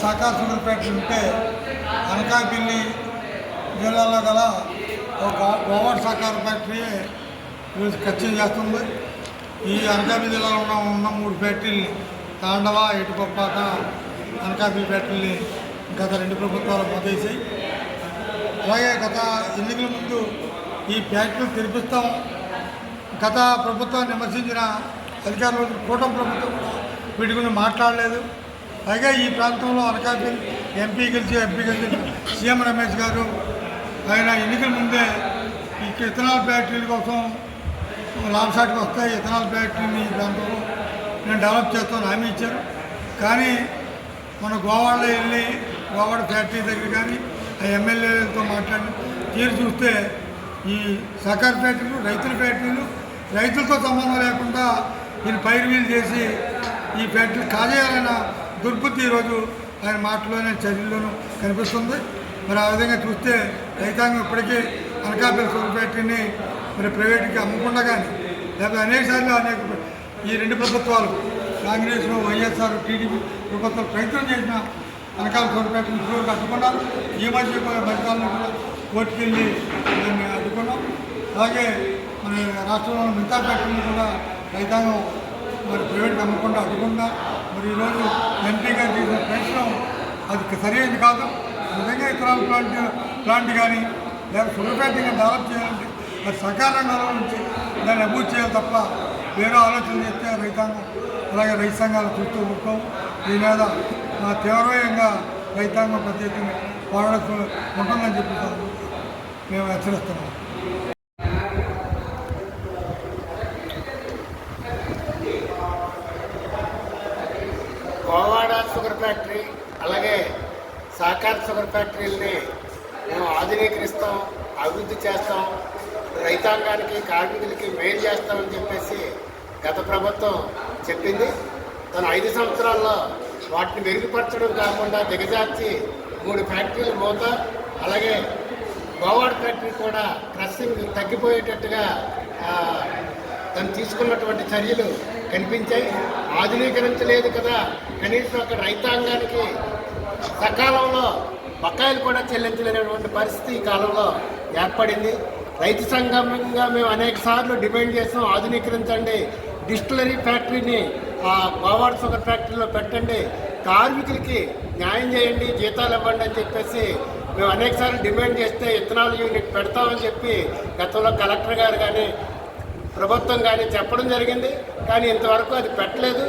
సహకార sugar factory ఉంటే అనకాపల్లి జిల్లాలో గల ఒక గోవాడ్ సహకార ఫ్యాక్టరీ ఈరోజు ఖర్చు చేస్తుంది. ఈ అనకాపల్లి జిల్లాలో ఉన్న ఉన్న మూడు ఫ్యాక్టరీని తాండవ ఎటుపప్పాక అనకాపల్లి ఫ్యాక్టరీని గత రెండు ప్రభుత్వాలు పొందేసాయి అలాగే గత ఎన్నికల ముందు ఈ ఫ్యాక్టరీలు తెరిపిస్తాం గత ప్రభుత్వాన్ని విమర్శించిన అధికారులు కూటమి ప్రభుత్వం కూడా వీటి గురించి మాట్లాడలేదు. పైగా ఈ ప్రాంతంలో అనకాపల్లి ఎంపీ గెలిచి ఎంపీ గెలిచి సీఎం రమేష్ గారు ఆయన ఎన్నికల ముందే ఈ ఇథనాల్ ఫ్యాక్టరీల కోసం లాభసాటికి వస్తాయి. ఇథనాల్ ఫ్యాక్టరీని ఈ ప్రాంతంలో నేను డెవలప్ చేస్తాను హామీ ఇచ్చారు. కానీ మన గోవాడలో వెళ్ళి గోవాడ ఫ్యాక్టరీ దగ్గర కానీ ఆ ఎమ్మెల్యేలతో మాట్లాడి తీరు చూస్తే ఈ సహకార ఫ్యాక్టరీలు రైతుల ఫ్యాక్టరీలు రైతులతో సంబంధం లేకుండా వీళ్ళు పైరు వీలు చేసి ఈ ఫ్యాక్టరీ కాజేయాలన్న దుర్బుద్ధి ఈరోజు ఆయన మాటలోనే చర్యల్లోనూ కనిపిస్తుంది. మరి ఆ విధంగా చూస్తే రైతాంగం ఇప్పటికీ అనకాపల్లి సూపర్ ఫ్యాక్టరీని మరి ప్రైవేట్కి అమ్మకుండా కానీ లేకపోతే అనేక సార్లు అనేక ఈ రెండు ప్రభుత్వాలు కాంగ్రెస్ వైఎస్ఆర్ టీడీపీ ప్రభుత్వాలు ప్రయత్నం చేసిన అనకాల సూపర్ ఫ్యాక్టరీని ఇప్పుడు కట్టుకున్నారు. ఈ మధ్య మధ్యకాలంలో కూడా కోర్టుకు వెళ్ళి దాన్ని అడ్డుకున్నాం. అలాగే మన రాష్ట్రంలో మిగతా ఫ్యాక్టరీని కూడా రైతాంగం మరి ప్రైవేట్కి అమ్మకుండా అడ్డుకుండా మరి ఈరోజు ఎంపీ గారు చేసిన ప్రయత్నం అది సరైనది కాదు. నిజంగా ఇతరాల ప్లాంట్ ప్లాంట్ కానీ లేదా షుగర్ డెవలప్ చేయాలంటే అది సకాలంగా నుంచి దాన్ని అభివృద్ధి చేయాలి తప్ప వేరే ఆలోచన చేస్తే రైతాంగం అలాగే రైతు సంఘాలు చూస్తూ ఊరుకోవు దీని మీద మా తీవ్రంగా రైతాంగం ప్రత్యేకంగా ఎత్తున ఉంటుందని చెప్పి మేము హెచ్చరిస్తున్నాం. గోవాడ షుగర్ ఫ్యాక్టరీ అలాగే సహకార షుగర్ ఫ్యాక్టరీలని మేము ఆధునీకరిస్తాం అభివృద్ధి చేస్తాం రైతాంగానికి కార్మికులకి మేలు చేస్తామని చెప్పేసి గత ప్రభుత్వం చెప్పింది. తన ఐదు సంవత్సరాల్లో వాటిని మెరుగుపరచడం కాకుండా దిగజార్చి మూడు ఫ్యాక్టరీలు మూత అలాగే గోవాడ ఫ్యాక్టరీ కూడా క్రస్సింగ్ తగ్గిపోయేటట్టుగా తను తీసుకున్నటువంటి చర్యలు కనిపించాయి. ఆధునీకరించలేదు కదా. కనీసం ఒక రైతాంగానికి సకాలంలో బకాయిలు కూడా చెల్లించలేనటువంటి పరిస్థితి ఈ కాలంలో ఏర్పడింది. రైతు సంఘంగా మేము అనేక సార్లు డిమాండ్ చేసాం ఆధునీకరించండి. డిస్టిలరీ ఫ్యాక్టరీని ఆ సుగర్ షుగర్ ఫ్యాక్టరీలో పెట్టండి. కార్మికులకి న్యాయం చేయండి జీతాలు ఇవ్వండి అని చెప్పేసి మేము అనేకసార్లు డిమాండ్ చేస్తే ఇథనాల్ యూనిట్ పెడతామని చెప్పి గతంలో కలెక్టర్ గారు కానీ ప్రభుత్వం కానీ చెప్పడం జరిగింది. కానీ ఇంతవరకు అది పెట్టలేదు.